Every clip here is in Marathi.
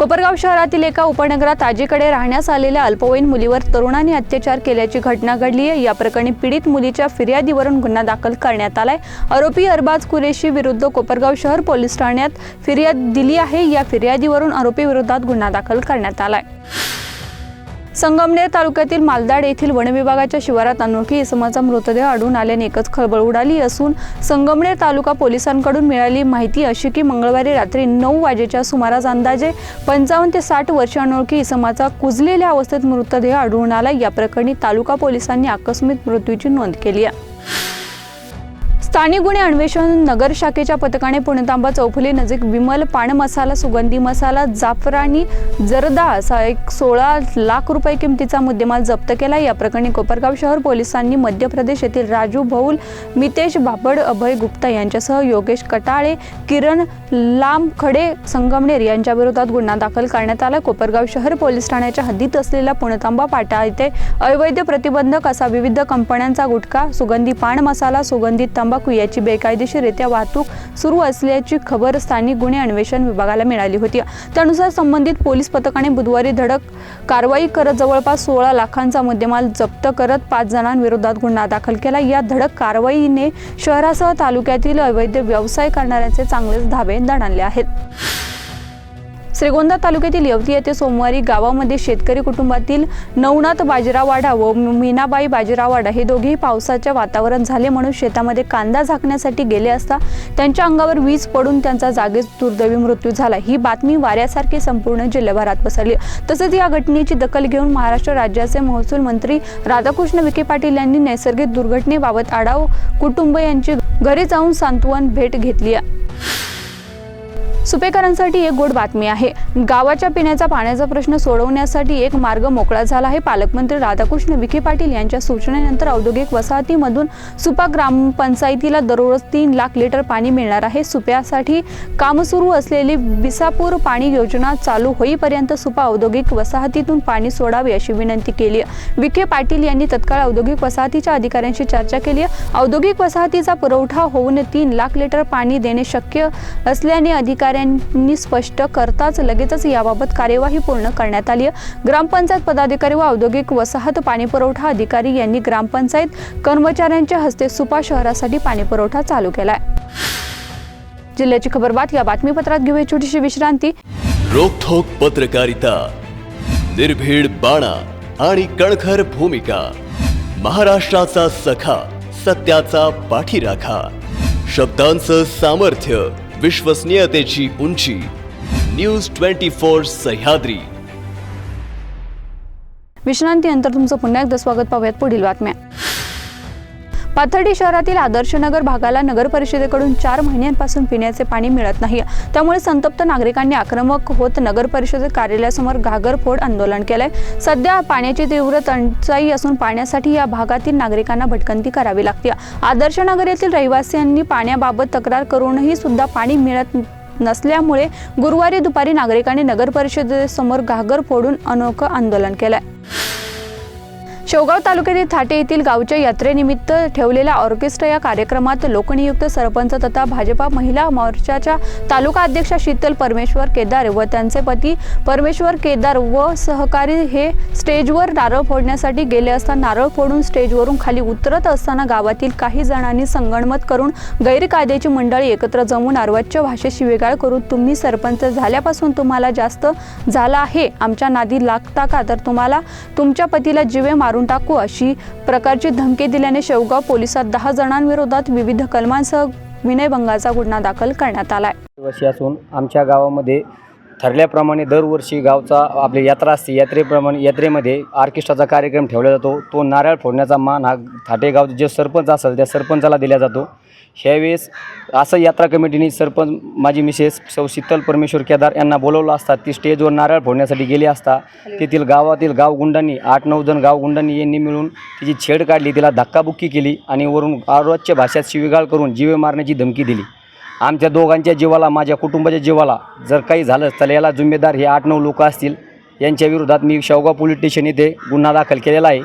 कोपरगाव शहरातील एका उपनगरात आजीकडे राहण्यास आलेल्या अल्पवयीन मुलीवर तरुणांनी अत्याचार केल्याची घटना घडली आहे. या प्रकरणी पीडित मुलीच्या फिर्यादीवरून गुन्हा दाखल करण्यात आलाय. आरोपी अरबाज कुरेशी विरुद्ध कोपरगाव शहर पोलीस ठाण्यात फिर्याद दिली आहे. या फिर्यादीवरून आरोपी विरोधात गुन्हा दाखल करण्यात आलाय. संगमनेर तालुक्यातील मालदाड येथील वनविभागाच्या शिवारात अनोळखी इसमाचा मृतदेह आढळून आल्याने एकच खळबळ उडाली असून संगमनेर तालुका पोलिसांकडून मिळाली माहिती अशी की मंगळवारी रात्री नऊ वाजेच्या सुमारास अंदाजे पंचावन्न ते साठ वर्ष अनोळखी इसमाचा कुजलेल्या अवस्थेत मृतदेह आढळून आला. या प्रकरणी तालुका पोलिसांनी आकस्मिक मृत्यूची नोंद केली आहे. स्थानिक गुन्हे अन्वेषण नगर शाखेच्या पथकाने पुणतांबा चौफुली नजीक विमल पान मसाला सुगंधी मसाला जाफरानी जरदा असा एक सोळा लाख रुपये किमतीचा मुद्देमाल जप्त केला. या प्रकरणी कोपरगाव शहर पोलिसांनी मध्य प्रदेश येथील राजू भौल मितेश बापड अभय गुप्ता यांच्यासह योगेश कटाळे किरण लांबखडे संगमनेर यांच्या विरोधात गुन्हा दाखल करण्यात आला. कोपरगाव शहर पोलीस ठाण्याच्या हद्दीत असलेल्या पुणतांबा पाटा येथे अवैध प्रतिबंधक असा विविध कंपन्यांचा गुटखा सुगंधी पान मसाला सुगंधित तंबाखू याची बेकायदेशीररित्या वाहतूक सुरू असल्याची खबर स्थानिक गुन्हे अन्वेषण विभागाला मिळाली होती. त्यानुसार संबंधित पोलीस पथकाने बुधवारी धडक कारवाई करत जवळपास सोळा लाखांचा मुद्देमाल जप्त करत पाच जणांविरोधात गुन्हा दाखल केला. या धडक कारवाईने शहरासह तालुक्यातील अवैध व्यवसाय करणाऱ्यांचे चांगलेच धाबे दणाणले आहेत. श्रीगोंदा तालुक्यातील यवती येथे सोमवारी गावामध्ये शेतकरी कुटुंबातील नवनाथ बाजीरावाडा व मीनाबाई बाजीरावाडा हे दोघेही पावसाचे वातावरण झाले म्हणून शेतामध्ये कांदा झाकण्यासाठी गेले असता त्यांच्या अंगावर वीज पडून त्यांचा जागेच दुर्दैवी मृत्यू झाला. ही बातमी वाऱ्यासारखी संपूर्ण जिल्ह्याभरात पसरली. तसेच या घटनेची दखल घेऊन महाराष्ट्र राज्याचे महसूल मंत्री राधाकृष्ण विखे पाटील यांनी नैसर्गिक दुर्घटनेबाबत आढाव कुटुंब यांची घरी जाऊन सांत्वन भेट घेतली आहे. सुपेकरांसाठी एक गोड बातमी आहे. गावाच्या पिण्याचा पाण्याचा प्रश्न सोडवण्यासाठी एक मार्ग मोकळा झाला आहे. पालकमंत्री राधाकृष्ण विखे पाटील यांच्या सूचनेनंतर औद्योगिक वसाहतीमधून सुपा ग्रामपंचायतीला दररोज तीन लाख लिटर पाणी मिळणार आहे. सुप्यासाठी काम सुरू असलेली विसापूर पाणी योजना चालू होईपर्यंत सुपा औद्योगिक वसाहतीतून पाणी सोडावे अशी विनंती केली विखे पाटील यांनी तत्काळ औद्योगिक वसाहतीच्या अधिकाऱ्यांशी चर्चा केली औद्योगिक वसाहतीचा पुरवठा होऊन तीन लाख लिटर पाणी देणे शक्य असल्याने अधिकारी अधिकाऱ्यांनी स्पष्ट करताच लगेचच याबाबत कार्यवाही पूर्ण करण्यात आली ग्रामपंचायत पदाधिकारी व औद्योगिक वसाहत पाणी पुरवठा अधिकारी यांनी ग्रामपंचायत कर्मचाऱ्यांच्या हस्ते सुपा शहरासाठी पाणी पुरवठा चालू केलाय जिल्ह्याची खबरबात या बातमीपत्रात घेऊया छोटीशी विश्रांती. रोखोक पत्रकारिता निर्भीड बाणा आणि कणखर भूमिका महाराष्ट्राचा सखा सत्याचा पाठीराखा शब्दांचं सामर्थ्य विश्वसनीयतेची उंची. न्यूज ट्वेंटी फोर सह्याद्री विश्रांतीनंतर तुमचं पुन्हा एकदा स्वागत. पाहूयात पुढील बातम्या. पाथर्डी शहरातील आदर्शनगर भागाला नगर परिषदेकडून चार महिन्यांपासून पिण्याचे पाणी मिळत नाही. त्यामुळे संतप्त नागरिकांनी आक्रमक होत नगर परिषद कार्यालयासमोर घागरफोड आंदोलन केलंय. सध्या पाण्याची तीव्र टंचाई असून पाण्यासाठी या भागातील नागरिकांना भटकंती करावी लागते. आदर्शनगर येथील रहिवासियांनी पाण्याबाबत तक्रार करूनही सुद्धा पाणी मिळत नसल्यामुळे गुरुवारी दुपारी नागरिकांनी नगर परिषदेसमोर घागर फोडून अनोखं आंदोलन केलंय. शेवगाव तालुक्यातील थाटे येथील गावच्या यात्रेनिमित्त ठेवलेल्या ऑर्केस्ट्रा या कार्यक्रमात लोकनियुक्त सरपंच तथा भाजपा महिला मोर्चाच्या तालुका अध्यक्षा शीतल परमेश्वर केदार व त्यांचे पती परमेश्वर केदार व सहकारी हे स्टेजवर नारळ फोडण्यासाठी गेले असता नारळ फोडून स्टेजवरून खाली उतरत असताना गावातील काही जणांनी संगणमत करून गैरकायद्याची मंडळी एकत्र जमून अर्वाच्य भाषेत शिवेगाळ करून तुम्ही सरपंच झाल्यापासून तुम्हाला जास्त झाला आहे आमच्या नादी लागता का? तर तुम्हाला तुमच्या पतीला जिवे मारून टाकू अशी प्रकारची धमकी दिल्याने शेवगाव पोलिसात दहा जणांविरोधात विविध कलमांसह विनयभंगाचा गुन्हा दाखल करण्यात आलाय. असून आमच्या गावामध्ये ठरल्याप्रमाणे दरवर्षी गावचा आपली यात्रा असते. यात्रेप्रमाणे यात्रेमध्ये ऑर्केस्ट्राचा कार्यक्रम ठेवला जातो. तो नारळ फोडण्याचा मान हा थाटेगाव जे सरपंच असेल त्या सरपंचाला दिला जातो. ह्यावेळेस असं यात्रा कमिटीने सरपंच माझी मिसेस सौ शीतल परमेश्वर केदार यांना बोलवलं असता. ती स्टेजवर नारळ फोडण्यासाठी गेली असता. तेथील गावातील गावगुंडांनी आठ नऊ जण गावगुंडांनी यांनी मिळून तिची छेड काढली. तिला धक्काबुक्की केली आणि वरून आरोग्य भाषेत शिवीगाळ करून जीवे मारण्याची धमकी दिली. आमच्या दोघांच्या जीवाला माझ्या कुटुंबाच्या जीवाला जर काही झालं तर याला जिम्मेदार हे आठ नऊ लोक असतील. यांच्या विरोधात मी शेवगाव पोलीस स्टेशन येथे गुन्हा दाखल केलेला आहे.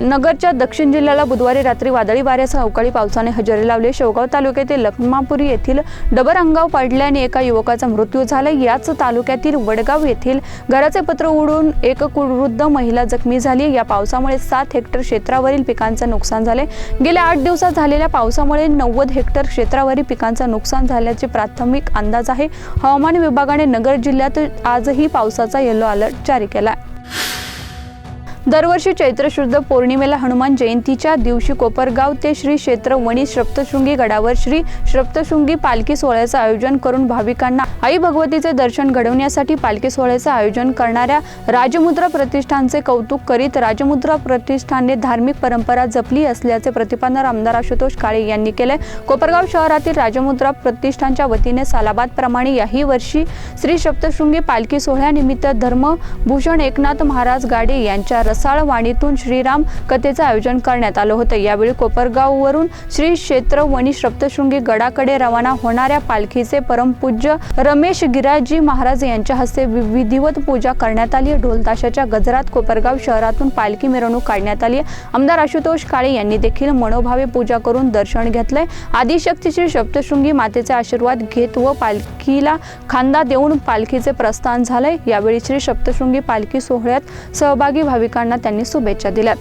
नगरच्या दक्षिण जिल्ह्याला बुधवारी रात्री वादळी वाऱ्यासह अवकाळी पावसाने हजेरी लावले. शेवगाव तालुक्यातील लखमापुरी येथील डबर अंगाव पडल्याने एका युवकाचा मृत्यू झाला. याच तालुक्यातील वडगाव येथील घराचे पत्र उडून एक वृद्ध महिला जखमी झाली. या पावसामुळे सात हेक्टर क्षेत्रावरील पिकांचं नुकसान झाले. गेल्या आठ दिवसात झालेल्या पावसामुळे नव्वद हेक्टर क्षेत्रावरील पिकांचं नुकसान झाल्याचे प्राथमिक अंदाज आहे. हवामान विभागाने नगर जिल्ह्यात आजही पावसाचा येलो अलर्ट जारी केला दरवर्षी चैत्र शुद्ध पौर्णिमेला हनुमान जयंतीच्या दिवशी कोपरगाव ते श्री क्षेत्र वणी सप्तशृंगी गडावर श्री सप्तशृंगी पालखी सोहळ्याचं आयोजन करून भाविकांना आई भगवतीचे दर्शन घडवण्यासाठी पालखी सोहळ्याचं आयोजन करणाऱ्या राजमुद्रा प्रतिष्ठानचे कौतुक करीत राजमुद्रा प्रतिष्ठानने धार्मिक परंपरा जपली असल्याचे प्रतिपादन आमदार आशुतोष काळे यांनी केले कोपरगाव शहरातील राजमुद्रा प्रतिष्ठानच्या वतीने सालाबाद प्रमाणे याही वर्षी श्री सप्तशृंगी पालखी सोहळ्यानिमित्त धर्मभूषण एकनाथ महाराज गाडे यांच्या रसाळ वाणीतून श्रीराम कथेचं आयोजन करण्यात आलं होतं. यावेळी कोपरगाववरून श्री क्षेत्र वणी सप्तशृंगी गडाकडे रवाना होणाऱ्या पालखीचे परमपूज्य रमेश गिराजी महाराज यांच्या हस्ते विधिवत पूजा करण्यात आली. ढोल ताशाच्या गजरात कोपरगाव शहरातून पालखी मिरवणूक काढण्यात आली. आमदार आशुतोष काळे यांनी देखील मनोभावे पूजा करून दर्शन घेतलंय. आदिशक्ती श्री सप्तशृंगी मातेचे आशीर्वाद घेत व पालखीला खांदा देऊन पालखीचे प्रस्थान झालंय. यावेळी श्री सप्तशृंगी पालखी सोहळ्यात सहभागी भाविकांना नागरिकांना त्यांनी शुभेच्छा दिल्यात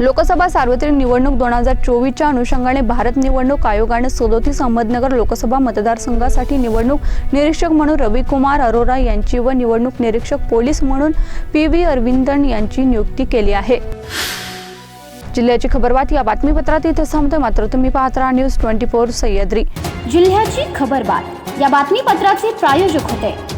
लोकसभा सार्वत्रिक निवडणूक दोन हजार चोवीसच्या अनुषंगाने भारत निवडणूक आयोगाने सदोतीस अहमदनगर लोकसभा मतदारसंघासाठी निवडणूक निरीक्षक म्हणून रविकुमार अरोरा यांची व निवडणूक निरीक्षक पोलीस म्हणून पी व्ही अरविंदन यांची नियुक्ती केली आहे. जिल्ह्याची खबरबात या बातमीपत्रात इथे संपते मात्र तुम्ही पाहत राहा न्यूज ट्वेंटी फोर सह्याद्री. जिल्ह्याची खबरबात या बातमीपत्राचे प्रायोजक होते.